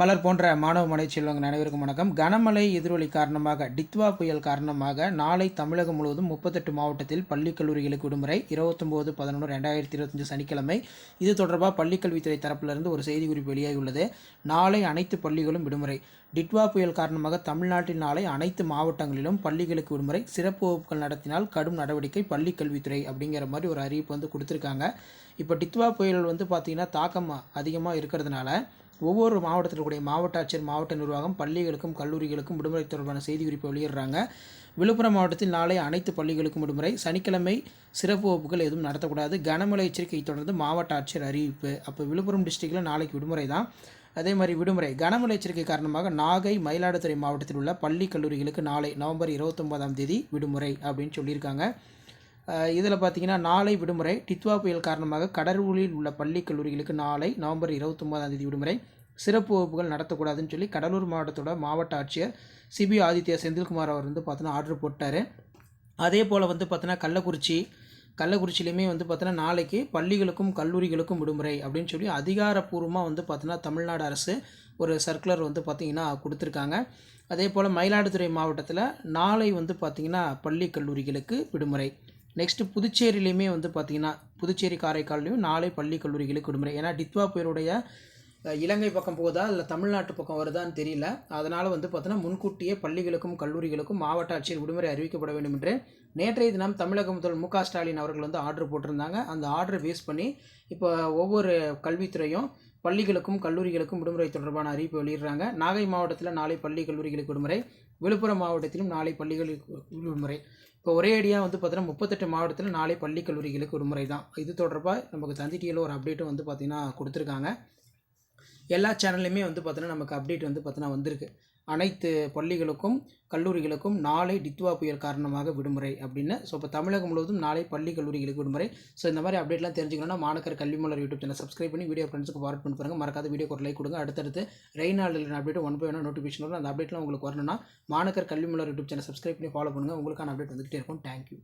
மலர் போன்ற மாணவ மனை செல்வங்கள் அனைவருக்கும் வணக்கம். கனமழை எதிரொலி காரணமாக டித்வா புயல் காரணமாக நாளை தமிழகம் முழுவதும் முப்பத்தெட்டு மாவட்டத்தில் பள்ளி கல்லூரிகளுக்கு விடுமுறை இருபத்தொம்போது பதினொன்று ரெண்டாயிரத்தி இருபத்தஞ்சு சனிக்கிழமை. இது தொடர்பாக பள்ளிக்கல்வித்துறை தரப்பிலிருந்து ஒரு செய்தி குறிப்பு வெளியாகியுள்ளது. நாளை அனைத்து பள்ளிகளும் விடுமுறை. டிட்வா புயல் காரணமாக தமிழ்நாட்டில் நாளை அனைத்து மாவட்டங்களிலும் பள்ளிகளுக்கு விடுமுறை. சிறப்பு வகுப்புகள் நடத்தினால் கடும் நடவடிக்கை பள்ளிக் கல்வித்துறை அப்படிங்கிற மாதிரி ஒரு அறிவிப்பு வந்து கொடுத்துருக்காங்க. இப்போ டித்வா புயல் வந்து பார்த்திங்கன்னா தாக்கம் அதிகமாக இருக்கிறதுனால ஒவ்வொரு மாவட்டத்தில் கூடிய மாவட்ட ஆட்சியர் மாவட்ட நிர்வாகம் பள்ளிகளுக்கும் கல்லூரிகளுக்கும் விடுமுறை தொடர்பான செய்தி குறிப்பை வெளியிடுறாங்க. விழுப்புரம் மாவட்டத்தில் நாளை அனைத்து பள்ளிகளுக்கும் விடுமுறை. சனிக்கிழமை சிறப்பு வகுப்புகள் எதுவும் நடத்தக்கூடாது. கனமழை எச்சரிக்கை தொடர்ந்து மாவட்ட ஆட்சியர் அறிவிப்பு. அப்போ விழுப்புரம் டிஸ்ட்ரிக்டில் நாளைக்கு விடுமுறை தான். அதே மாதிரி விடுமுறை. கனமழை எச்சரிக்கை காரணமாக நாகை மயிலாடுதுறை மாவட்டத்தில் உள்ள பள்ளி கல்லூரிகளுக்கு நாளை நவம்பர் இருபத்தொன்பதாம் தேதி விடுமுறை அப்படின்னு சொல்லியிருக்காங்க. இதில் பார்த்தீங்கன்னா நாளை விடுமுறை டித்வா புயல் காரணமாக கடலூரில் உள்ள பள்ளி கல்லூரிகளுக்கு நாளை நவம்பர் இருபத்தொம்போதாம் தேதி விடுமுறை. சிறப்பு வகுப்புகள் நடத்தக்கூடாதுன்னு சொல்லி கடலூர் மாவட்டத்தோட மாவட்ட ஆட்சியர் சிபி ஆதித்யா செந்தில்குமார் அவர் வந்து பார்த்தோன்னா ஆர்டர் போட்டார். அதே போல் வந்து பார்த்தோன்னா கள்ளக்குறிச்சி கள்ளக்குறிச்சிலையுமே வந்து பார்த்தோன்னா நாளைக்கு பள்ளிகளுக்கும் கல்லூரிகளுக்கும் விடுமுறை அப்படின்னு சொல்லி அதிகாரப்பூர்வமாக வந்து பார்த்தோன்னா தமிழ்நாடு அரசு ஒரு சர்க்குலர் வந்து பார்த்திங்கன்னா கொடுத்துருக்காங்க. அதே போல் மயிலாடுதுறை மாவட்டத்தில் நாளை வந்து பார்த்திங்கன்னா பள்ளி கல்லூரிகளுக்கு விடுமுறை. நெக்ஸ்ட்டு புதுச்சேரியிலையுமே வந்து பார்த்திங்கன்னா புதுச்சேரி காரைக்கால்லையும் நாளை பள்ளி கல்லூரிகளுக்கு விடுமுறை. ஏன்னா டித்வா பேருடைய இலங்கை பக்கம் போகுதா இல்லை தமிழ்நாட்டு பக்கம் வருதான்னு தெரியல. அதனால் வந்து பார்த்தோன்னா முன்கூட்டியே பள்ளிகளுக்கும் கல்லூரிகளுக்கும் மாவட்ட ஆட்சியர் விடுமுறை அறிவிக்கப்பட வேண்டும் என்று நேற்றைய தினம் தமிழக முதல்வர் மு க ஸ்டாலின் அவர்கள் வந்து ஆர்டர் போட்டிருந்தாங்க. அந்த ஆர்டரை பேஸ் பண்ணி இப்போ ஒவ்வொரு கல்வித்துறையும் பள்ளிகளுக்கும் கல்லூரிகளுக்கும் விடுமுறை தொடர்பான அறிவிப்பு வெளியிடுறாங்க. நாகை மாவட்டத்தில் நாளை பள்ளி கல்லூரிகளுக்கு விடுமுறை. விழுப்புரம் மாவட்டத்திலும் நாளை பள்ளிகளுக்கு விடுமுறை. இப்போ ஒரே அடியாக வந்து பார்த்தீங்கன்னா முப்பத்தெட்டு மாவட்டத்தில் நாளை பள்ளி கல்லூரிகளுக்கு விடுமுறை தான். இது தொடர்பாக நமக்கு தந்தி டிவியில் ஒரு அப்டேட்டும் வந்து பார்த்திங்கன்னா கொடுத்துருக்காங்க. எல்லா சேனல்லையுமே வந்து பார்த்தீங்கன்னா நமக்கு அப்டேட் வந்து பார்த்தீங்கன்னா வந்திருக்கு. அனைத்து பள்ளிகளுக்கும் கல்லூரிகளுக்கும் நாளை டித்வா புயல் காரணமாக விடுமுறை அப்படின்னு. ஸோ இப்போ தமிழகம் முழுவதும் நாளை பள்ளி கல்லூரிகளுக்கு விடுமுறை. ஸோ இந்த மாதிரி அப்டேட்லாம் தெரிஞ்சுக்கணும்னா Manakkar Kalvi Malar YouTube channel subscribe பண்ணி வீடியோ ஃப்ரெண்ட்ஸுக்கு ஃபார்வர்ட் பண்ணி பாருங்கள் மறக்காத வீடியோ ஒரு லைக் கொடுங்க. அடுத்தடுத்து ரெயின் நாளில் update one by one notification வரும். அந்த அப்டேட்லாம் உங்களுக்கு வரணும்னா Manakkar Kalvi Malar YouTube channel subscribe பண்ணி ஃபாலோ பண்ணுங்கள் உங்களுக்கான அப்டேட் வந்துகிட்டே இருக்கும். தேங்க்யூ